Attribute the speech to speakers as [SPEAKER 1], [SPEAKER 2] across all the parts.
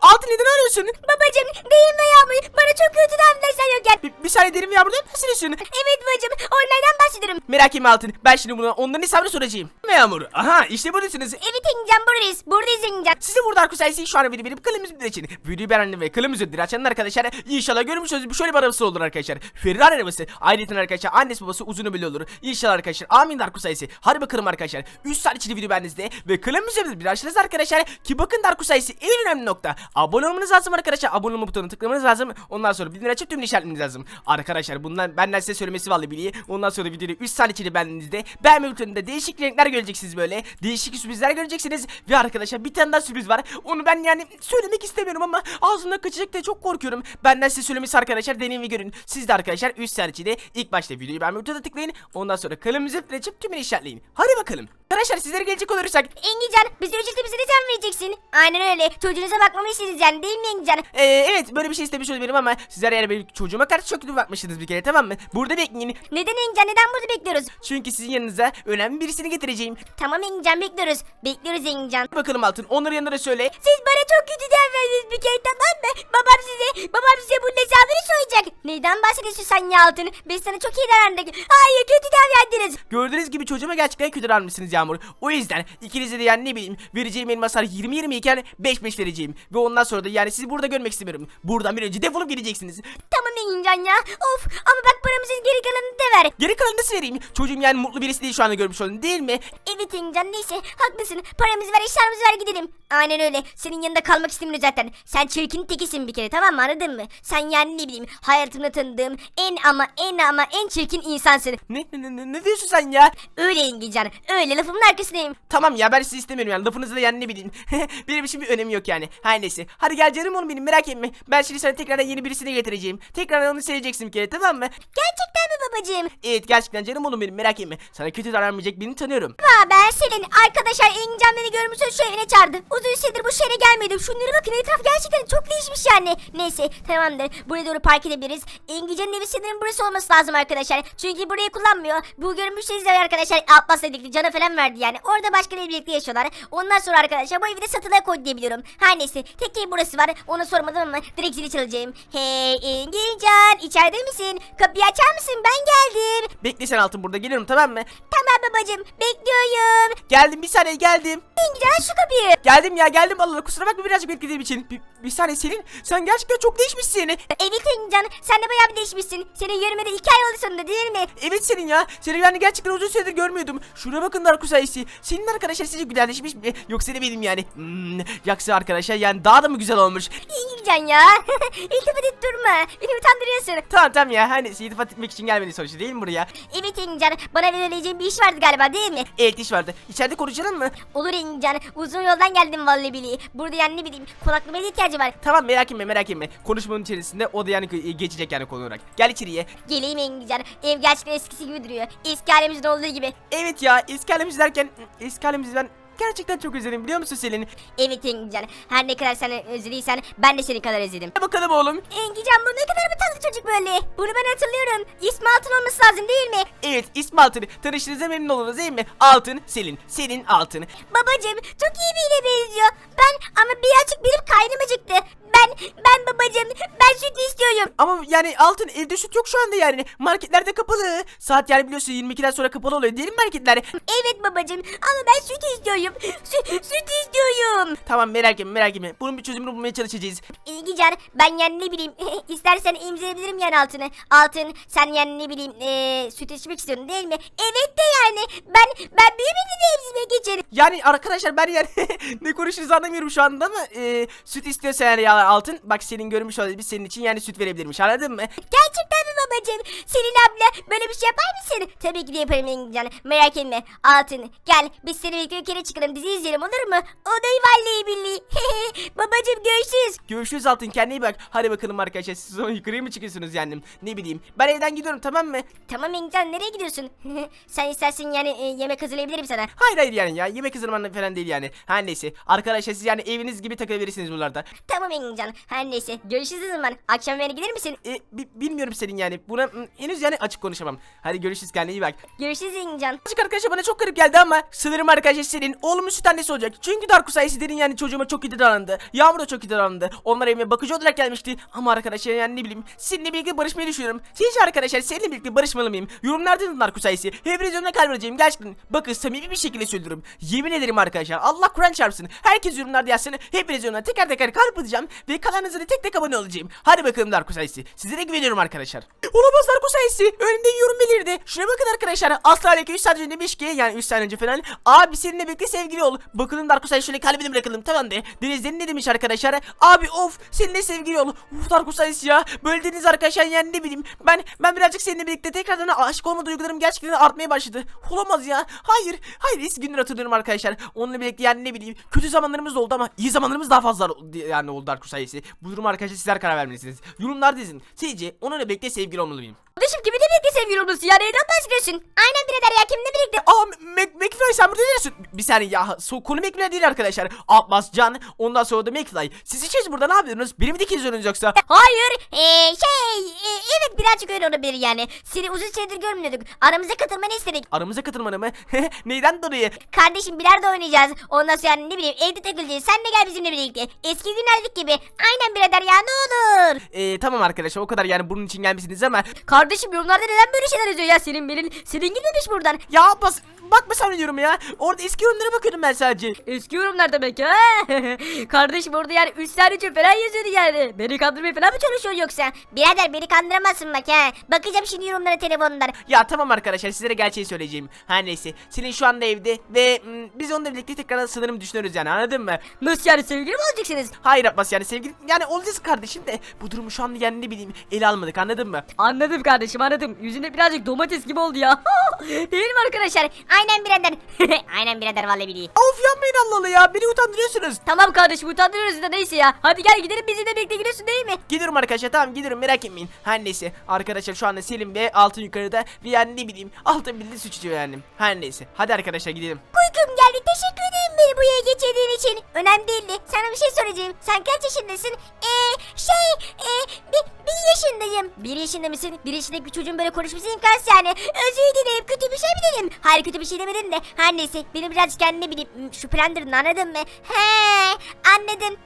[SPEAKER 1] Altın neden arıyorsun?
[SPEAKER 2] Babacım değil mi Yağmur? Bana çok kötü davranırsan yokken.
[SPEAKER 1] Bir, bir saniye derim Yağmur ne bahsediyorsun?
[SPEAKER 2] Evet babacım onlardan bahsediyorum.
[SPEAKER 1] Merak etme Altın. Ben şimdi buna onların hesabını soracağım. Yağmur. Aha işte buradasınız.
[SPEAKER 2] Evet Engincan buradayız. Buradayız Engincan.
[SPEAKER 1] Size burada arkadaşlar şu an video benim bir için. Videoyu beğenin ve kılımızı ödül açanlar arkadaşlar. İnşallah görmüşsünüz şöyle bir arabası olur arkadaşlar. Ferrari arabası. Ayrıca arkadaşlar annesi babası uzun böyle olur. İnşallah arkadaşlar. Amin Darko sayısı. Hadi bakalım arkadaşlar. 3 saat içinde video beğendinizde ve kılımızı bir arkadaşlar. Ki bakın Darko sayısı en önemli nokta. Abone olmanız lazım arkadaşlar. Abone olma butonuna tıklamanız lazım. Ondan sonra bildirim açıp tüm işaretlemeniz lazım. Arkadaşlar bundan benden size söylemesi vallahi biliyor. Ondan sonra videoyu 3 saat içinde beğendiğinizde beğenme butonunda değişik renkler göreceksiniz böyle. Değişik sürprizler göreceksiniz. Ve arkadaşlar bir tane daha sürpriz var. Onu ben yani söylemek istemiyorum ama ağzımdan kaçacak diye çok korkuyorum. Benden size söylemesi arkadaşlar deneyin ve görün. Siz de arkadaşlar 3 saat içinde ilk başta videoyu beğenme butonuna tıklayın. Ondan sonra kanalımızı açıp tümünü işaretleyin. Hadi bakalım. Arkadaşlar sizlere gelecek olursak
[SPEAKER 2] Engincan bize ücretli bize neden vereceksin? Aynen öyle. Çocuğunuza bakmamı istediniz yani değil mi Engincan?
[SPEAKER 1] Ee, evet böyle bir şey istemiş olabilirim ama sizler eğer benim çocuğuma karşı çok kötü bakmışsınız bir kere tamam mı? Burada bekleyin.
[SPEAKER 2] Neden Engincan? Neden burada bekliyoruz?
[SPEAKER 1] Çünkü sizin yanınıza önemli birisini getireceğim.
[SPEAKER 2] Tamam Engincan bekliyoruz. Bekliyoruz Engincan.
[SPEAKER 1] Bakalım Altın onların yanına söyle.
[SPEAKER 2] Siz bana çok kötü davranıyorsunuz bir kere tamam mı? Babam size, babam size bunun hesabını soracak. Neyden bahsediyorsun sen ya Altın? Biz sana çok iyi davrandık. Hayır kötü davrandınız.
[SPEAKER 1] Gördüğünüz gibi çocuğuma gerçekten kötü davranmışsınız Yağmur. O yüzden ikinize de yani ne bileyim vereceğim elmaslar 20-20 iken 5-5 vereceğim. Ve ondan sonra da yani sizi burada görmek istemiyorum. Buradan bir önce defolup gideceksiniz.
[SPEAKER 2] Tamam Engincan ya. Of ama bak paramızın geri kalanını da ver.
[SPEAKER 1] Geri kalanı nasıl vereyim? Çocuğum yani mutlu birisi değil şu anda görmüş oldun değil mi?
[SPEAKER 2] Evet Engincan neyse haklısın. Paramızı ver eşyalarımızı ver gidelim. Aynen öyle. Senin yanında kalmak istemiyorum zaten. Sen çirkin tekisin bir kere tamam mı anladın mı? Sen yani ne bileyim hayatımda tanıdığım en ama en ama en çirkin insansın.
[SPEAKER 1] Ne, ne, ne, ne diyorsun sen ya?
[SPEAKER 2] Öyle Engincan öyle lafımın arkasındayım.
[SPEAKER 1] Tamam ya ben sizi istemiyorum yani lafınızı da yani ne bileyim. benim için bir önemi yok yani. Her neyse. Hadi gel canım oğlum benim merak etme. Ben şimdi sana tekrardan yeni birisini getireceğim. Tekrardan onu seveceksin bir kere tamam mı?
[SPEAKER 2] Gerçekten mi babacığım?
[SPEAKER 1] Evet gerçekten canım oğlum benim merak etme. Sana kötü davranmayacak birini tanıyorum.
[SPEAKER 2] Ha ben senin arkadaşlar Engincan beni görmüşsün şu evine çağırdı. Uzun süredir bu şehre gelmedim. Şunlara bakın etraf gerçekten çok değişmiş yani. Neyse tamamdır. Buraya doğru park edebiliriz. Engincan'ın evi sanırım burası olması lazım arkadaşlar. Çünkü burayı kullanmıyor. Bu görmüşseniz de arkadaşlar Abbas'la birlikte cana falan verdi yani. Orada başkalarıyla birlikte yaşıyorlar. Ondan sonra arkadaşlar bu evi de satılığa koydu diye biliyorum. Her neyse tek ev burası var. Onu sormadım ama direkt zili çalacağım. Hey Engincan içeride misin? Kapıyı açar mısın? Ben geldim.
[SPEAKER 1] Bekle sen altın burada geliyorum tamam mı?
[SPEAKER 2] Tamam babacığım bekliyorum.
[SPEAKER 1] Geldim bir saniye geldim.
[SPEAKER 2] Engincan aç şu kapıyı.
[SPEAKER 1] Geldim ya geldim Allah kusura bakma birazcık beklediğim için. Bir, bir saniye Selin sen gerçekten çok değişmişsin.
[SPEAKER 2] Evet Engincan sen de bayağı bir değişmişsin. Senin yürümede iki ay oldu sonunda değil mi?
[SPEAKER 1] Evet Selin ya. Seni yani gerçekten uzun süredir görmüyordum. Şuna bakın Darko sayısı. Senin arkadaşlar sizce güzelleşmiş mi? Yoksa ne benim yani? Hmm, yoksa arkadaşlar yani daha da mı güzel olmuş?
[SPEAKER 2] Engincan ya. İltifat et durma. Beni utandırıyorsun.
[SPEAKER 1] Tamam tamam ya hani iltifat etmek için gelmedi sonuçta değil mi buraya?
[SPEAKER 2] Evet Engincan bana verebileceğin bir iş vardı galiba değil mi?
[SPEAKER 1] Evet iş vardı. İçeride konuşalım mı?
[SPEAKER 2] Olur Engincan uzun yoldan geldim vallahi billahi. Burada yani ne bileyim kulaklamaya ihtiyacı var.
[SPEAKER 1] Tamam merak etme merak etme. Konuşmanın içerisinde o da yani e, geçecek yani konu olarak. Gel içeriye.
[SPEAKER 2] Geleyim Engincan. Ev gerçekten eskisi gibi duruyor. Eski halimizin olduğu gibi.
[SPEAKER 1] Evet ya eski halimiz derken eski halimizi ben gerçekten çok özledim biliyor musun Selin?
[SPEAKER 2] Evet Engincan. Her ne kadar sen özlediysen ben de seni kadar özledim.
[SPEAKER 1] Hadi bakalım oğlum.
[SPEAKER 2] Engincan bu ne kadar bir tatlı çocuk böyle. Bunu ben hatırlıyorum. İsmi Altın olması lazım değil mi?
[SPEAKER 1] Evet ismi Altın. Tanıştığınıza memnun oluruz değil mi? Altın, Selin. Selin Altın.
[SPEAKER 2] Babacım çok iyi biriyle benziyor. Ben ama birazcık benim kaynım acıktı. Ben ben babacım ben süt istiyorum.
[SPEAKER 1] Ama yani Altın evde süt yok şu anda yani. Marketlerde kapalı. Saat yani biliyorsun 22'den sonra kapalı oluyor değil mi marketler?
[SPEAKER 2] Evet babacım ama ben süt istiyorum. Sü- süt istiyorum.
[SPEAKER 1] Tamam merak etme merak etme. Bunun bir çözümünü bulmaya çalışacağız.
[SPEAKER 2] İlgican ben yani ne bileyim istersen imzalayabilirim yani altını. Altın sen yani ne bileyim eee, süt içmek istiyorsun değil mi? Evet de yani ben ben büyümedi de emzirmeye geçerim.
[SPEAKER 1] Yani arkadaşlar ben yani ne konuştuğunuzu anlamıyorum şu anda ama e, süt istiyorsa yani ya Altın bak senin görmüş olduğu biz senin için yani süt verebilirmiş anladın mı?
[SPEAKER 2] Gerçekten babacığım? Selin abla böyle bir şey yapar mısın? Tabii ki de yaparım İlgican. Merak etme. Altın gel biz seni birlikte ülkeye çıkalım dizi izleyelim olur mu? Odayı vallahi billahi. babacığım görüşürüz.
[SPEAKER 1] Görüşürüz Altın kendine iyi bak. Hadi bakalım arkadaşlar siz o yukarıya mı çıkıyorsunuz yani? Ne bileyim. Ben evden gidiyorum tamam mı?
[SPEAKER 2] Tamam İlgican nereye gidiyorsun? Sen istersen yani e, yemek hazırlayabilirim sana.
[SPEAKER 1] Hayır hayır yani ya yemek hazırlaman falan değil yani. Her neyse. Arkadaşlar siz yani eviniz gibi takılabilirsiniz buralarda.
[SPEAKER 2] Tamam İlgican. Her neyse görüşürüz o zaman. Akşam eve gelir misin?
[SPEAKER 1] E, bi- bilmiyorum senin yani. Yani buna henüz yani açık konuşamam. Hadi görüşürüz kendine iyi bak.
[SPEAKER 2] Görüşürüz İngilizcan.
[SPEAKER 1] Birazcık arkadaşlar bana çok garip geldi ama sanırım arkadaşlar senin oğlumun süt annesi olacak. Çünkü Darko sayesi derin yani çocuğuma çok iyi davrandı. Yağmur da çok iyi davrandı. Onlar evime bakıcı olarak gelmişti. Ama arkadaşlar yani ne bileyim seninle birlikte barışmayı düşünüyorum. Sizce arkadaşlar seninle birlikte barışmalı mıyım? Yorumlarda yazın Darko sayesi. Hepiniz önüne kalp vereceğim gerçekten. Bakın samimi bir şekilde söylüyorum. Yemin ederim arkadaşlar Allah Kur'an çarpsın. Herkes yorumlarda yazsın. Hepiniz önüne teker teker kalp atacağım. Ve kalanınıza da tek tek abone olacağım. Hadi bakalım Darko sayesi. Sizlere güveniyorum arkadaşlar. Olamaz Darko sayesi. Önümde bir yorum belirdi. Şuna bakın arkadaşlar. Asla Aleki 3 saat önce demiş ki yani 3 sene önce falan. Abi seninle birlikte sevgili ol. Bakalım Darko sayesi şöyle kalbini bırakalım. Tamam de. Denizlerin ne demiş arkadaşlar? Abi of seninle sevgili ol. Uf Darko sayesi ya. Böyle dediniz arkadaşlar yani ne bileyim. Ben ben birazcık seninle birlikte tekrardan aşık olma duygularım gerçekten artmaya başladı. Olamaz ya. Hayır. Hayır eski günler hatırlıyorum arkadaşlar. Onunla birlikte yani ne bileyim. Kötü zamanlarımız oldu ama iyi zamanlarımız daha fazla yani oldu Darko sayesi. Bu durum arkadaşlar sizler karar vermelisiniz. Yorumlarda yazın. Sizce onunla birlikte sevgili olmalı mıyım?
[SPEAKER 2] Kardeşim kiminle birlikte sevgili olması ya neyden bahsediyorsun? Aynen birader ya kiminle birlikte?
[SPEAKER 1] Aa Mac McFly sen burada neresin? Bir saniye ya so, konu McFly değil arkadaşlar. Abbas Can ondan sonra da McFly. Siz ikiniz burada ne yapıyorsunuz? Beni mi dikiyorsunuz yoksa?
[SPEAKER 2] Hayır ee, şey ee, evet birazcık öyle olabilir yani. Seni uzun süredir görmüyorduk. Aramıza katılmanı istedik.
[SPEAKER 1] Aramıza katılmanı mı? Neyden dolayı?
[SPEAKER 2] Kardeşim bilardo oynayacağız. Ondan sonra yani ne bileyim evde takılacağız. Sen de gel bizimle birlikte. Eski günlerdeki gibi. Aynen birader ya ne olur.
[SPEAKER 1] Ee, tamam arkadaşlar o kadar yani bunun için gelmişsiniz ama
[SPEAKER 2] Kardeşim yorumlarda neden böyle şeyler yazıyor ya senin benim. Senin gitmemiş buradan.
[SPEAKER 1] ya Abbas bakma sen diyorum ya. Orada eski yorumlara bakıyordum ben sadece.
[SPEAKER 3] Eski yorumlar demek ha. Kardeşim orada yani 3 tane için falan yazıyordu yani. Beni kandırmaya falan mı çalışıyorsun yoksa?
[SPEAKER 2] Birader beni kandıramazsın bak ha. Bakacağım şimdi yorumlara telefonundan.
[SPEAKER 1] Ya tamam arkadaşlar sizlere gerçeği söyleyeceğim. Her neyse. Senin şu anda evde ve mm, biz onunla birlikte tekrar sanırım düşünüyoruz yani anladın mı?
[SPEAKER 3] Nasıl yani sevgili mi olacaksınız?
[SPEAKER 1] Hayır Abbas yani sevgili yani olacağız kardeşim de bu durumu şu anda yani ne bileyim ele almadık anladın mı?
[SPEAKER 3] Anladım kardeşim anladım. Yüzünde birazcık domates gibi oldu ya.
[SPEAKER 2] Değil mi arkadaşlar? Aynen birader. Aynen birader vallahi billahi.
[SPEAKER 1] Of yapmayın Allah Allah ya beni utandırıyorsunuz.
[SPEAKER 3] tamam kardeşim utandırıyoruz da neyse ya. Hadi gel gidelim bizimle birlikte gidiyorsun değil mi?
[SPEAKER 1] Gidiyorum arkadaşlar tamam gidiyorum merak etmeyin. Her neyse arkadaşlar şu anda Selim ve Altın yukarıda ve yani ne bileyim Altın bildi suçluyor yani. Her neyse hadi arkadaşlar gidelim.
[SPEAKER 2] Uykum geldi. Teşekkür ederim beni buraya geçirdiğin için. Önemli değildi. Sana bir şey soracağım. Sen kaç yaşındasın? Eee şey eee bir, bir yaşındayım. Bir yaşında mısın? Bir yaşındaki bir çocuğun böyle konuşması imkansız yani. Özür dilerim. Kötü bir şey mi dedim? Hayır kötü bir şey demedim de. Her neyse. Beni biraz kendine bilip hmm, şüphelendirdin anladın mı? He anladım.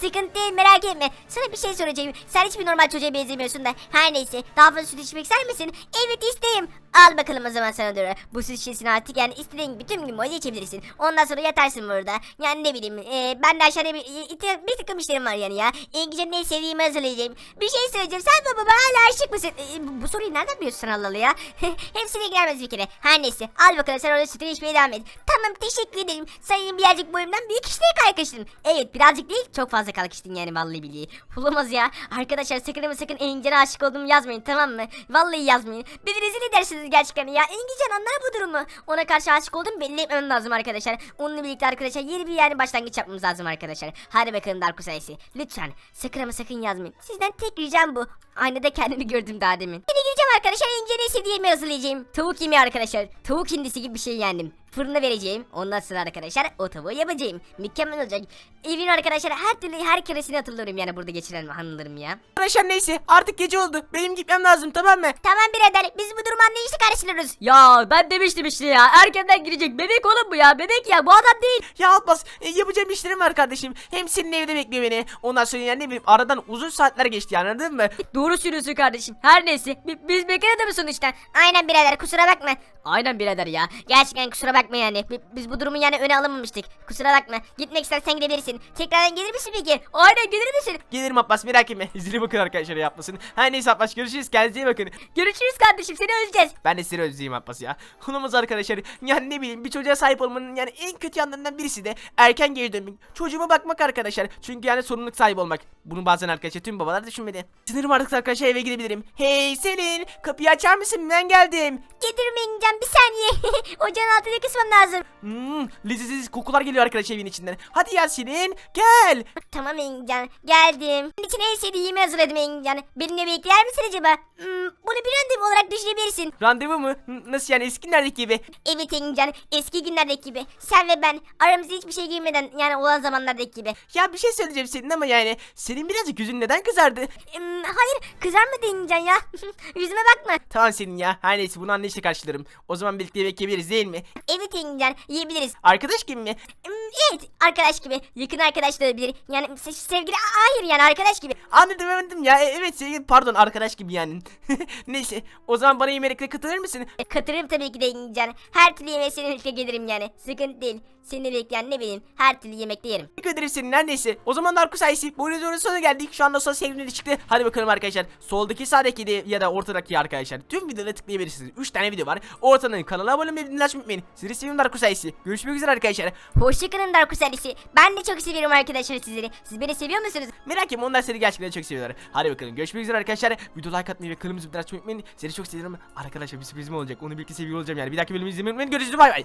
[SPEAKER 2] Sıkıntı değil merak etme. Sana bir şey soracağım. Sen hiçbir normal çocuğa benzemiyorsun da. Her neyse. Daha fazla süt içmek ister misin? Evet isteyim. Al bakalım o zaman sana doğru. Bu süt şişesini artık yani istediğin gibi tüm gün boyunca içebilirsin. Ondan sonra yatarsın burada. Yani ne bileyim e, ben de aşağıda bir, bir, bir takım işlerim var yani ya. İngilizce ne sevdiğimi hazırlayacağım. Bir şey söyleyeceğim. Sen baba hala aşık mısın? E, bu, bu soruyu nereden biliyorsun sen Allah Allah ya? Hepsine ilgilenmez bir kere. Her neyse. Al bakalım sen orada sütünü içmeye devam et. Tamam teşekkür ederim. Sayın birazcık boyumdan büyük işlere kalkıştın. Evet birazcık değil çok fazla kalkıştın yani vallahi billahi. Olamaz ya. Arkadaşlar sakın ama sakın İngilizce'ne aşık olduğumu yazmayın tamam mı? Vallahi yazmayın. Beni rezil edersiniz gerçekten ya. İngilizce anlar bu durumu. Ona karşı aşık olduğumu belli etmem lazım arkadaşlar. Onunla birlikte arkadaşlar yeni bir yani başlangıç yapmamız lazım arkadaşlar. Hadi bakalım Darko sayısı. Lütfen sakın ama sakın yazmayın. Sizden tek ricam bu. Aynada kendimi gördüm daha demin. Yine gireceğim arkadaşlar. İngilizce ne sevdiği yemeği hazırlayacağım. Tavuk yemeği arkadaşlar. Tavuk hindisi gibi bir şey yendim. Fırına vereceğim. Ondan sonra arkadaşlar o tavuğu yapacağım. Mükemmel olacak. Evin arkadaşlar her türlü her keresini hatırlıyorum yani burada geçiren anılarım ya.
[SPEAKER 1] Arkadaşlar neyse artık gece oldu. Benim gitmem lazım tamam mı?
[SPEAKER 2] Tamam birader biz bu durumu anlayışla karşılıyoruz.
[SPEAKER 3] Ya ben demiştim işte ya. Erkenden girecek. Bebek oğlum bu ya. Bebek ya. Bu adam değil.
[SPEAKER 1] Ya Abbas e, yapacağım işlerim var kardeşim. Hem senin evde bekliyor beni. Ondan sonra yani ne bileyim aradan uzun saatler geçti yani anladın mı?
[SPEAKER 3] Doğru söylüyorsun kardeşim. Her neyse. bi- Biz bekar adamı sonuçta.
[SPEAKER 2] Aynen birader kusura bakma.
[SPEAKER 3] Aynen birader ya.
[SPEAKER 2] Gerçekten kusura bakma yani. Bi- Biz bu durumu yani öne alamamıştık. Kusura bakma. Gitmek istersen gidebilirsin. Tekrardan gelir misin peki?
[SPEAKER 3] Aynen gelir misin?
[SPEAKER 1] Gelirim Abbas merak etme. Zili bakın arkadaşlar yapmasın. Her neyse Abbas görüşürüz. Kendinize iyi bakın.
[SPEAKER 3] Görüşürüz kardeşim. Seni özleyeceğiz.
[SPEAKER 1] Ben de sizi özleyeyim Abbas ya. Olamaz arkadaşlar. Yani ne bileyim bir çocuğa sahip olmanın yani en kötü yanlarından birisi de erken geri dönmek. Çocuğuma bakmak arkadaşlar. Çünkü yani sorumluluk sahibi olmak. Bunu bazen arkadaşlar tüm babalar düşünmedi. Sanırım artık arkadaşlar eve gidebilirim. Hey Selin kapıyı açar mısın ben geldim.
[SPEAKER 2] Gelirim Engincan bir saniye. Ocağın altındaki basmam lazım.
[SPEAKER 1] Hmm, leziz kokular geliyor arkadaşlar evin içinden. Hadi Yasin'in gel.
[SPEAKER 2] Tamam Engincan geldim. Senin için en sevdiğim yemeği hazırladım Engincan. Benimle bekler misin acaba? Hmm, bunu bir randevu olarak düşünebilirsin.
[SPEAKER 1] Randevu mu? N- Nasıl yani eski günlerdeki gibi?
[SPEAKER 2] Evet Engincan eski günlerdeki gibi. Sen ve ben aramıza hiçbir şey girmeden yani olan zamanlardaki gibi.
[SPEAKER 1] Ya bir şey söyleyeceğim senin ama yani senin birazcık yüzün neden kızardı?
[SPEAKER 2] Hmm, hayır kızarmadı Engincan ya. Yüzüme bakma.
[SPEAKER 1] Tamam senin ya. Her neyse bunu anlayışla karşılarım. O zaman birlikte yemek yiyebiliriz değil mi?
[SPEAKER 2] Evet Engincan yiyebiliriz.
[SPEAKER 1] Arkadaş gibi mi?
[SPEAKER 2] Hmm, evet arkadaş gibi. Yakın arkadaş da olabilir. Yani se- sevgili hayır yani arkadaş gibi.
[SPEAKER 1] Anladım anladım ya. E, Evet sevgili pardon arkadaş gibi yani. neyse o zaman bana yemekle katılır mısın?
[SPEAKER 2] E, Katılırım tabii ki de Engincan. Her türlü yemeğe seninle birlikte gelirim yani. Sıkıntı değil. Seninle bekleyen ne bileyim her türlü yemekte yerim.
[SPEAKER 1] Teşekkür ederim senin her neyse. O zaman Darko sayesi bu videonun sonuna geldik. Şu anda son sevgili çıktı. Hadi bakalım arkadaşlar. Soldaki sağdaki de ya da ortadaki arkadaşlar. Tüm videolara tıklayabilirsiniz. 3 tane video var. Ortanın kanala abone olmayı açmayı unutmayın. Sizi seviyorum Darko sayesi. Görüşmek üzere arkadaşlar.
[SPEAKER 2] Hoşçakalın Darkus ailesi. Ben de çok seviyorum arkadaşlar sizleri. Siz beni seviyor musunuz?
[SPEAKER 1] Merak etme onlar seni gerçekten çok seviyorlar. Hadi bakalım görüşmek üzere arkadaşlar. Video like atmayı ve kanalımızı bir açmayı unutmayın. Seni çok seviyorum. Arkadaşlar bir sürprizim olacak. Onu birlikte seviyor olacağım yani. Bir dahaki bölümü izlemeyi unutmayın. Görüşürüz bay bay.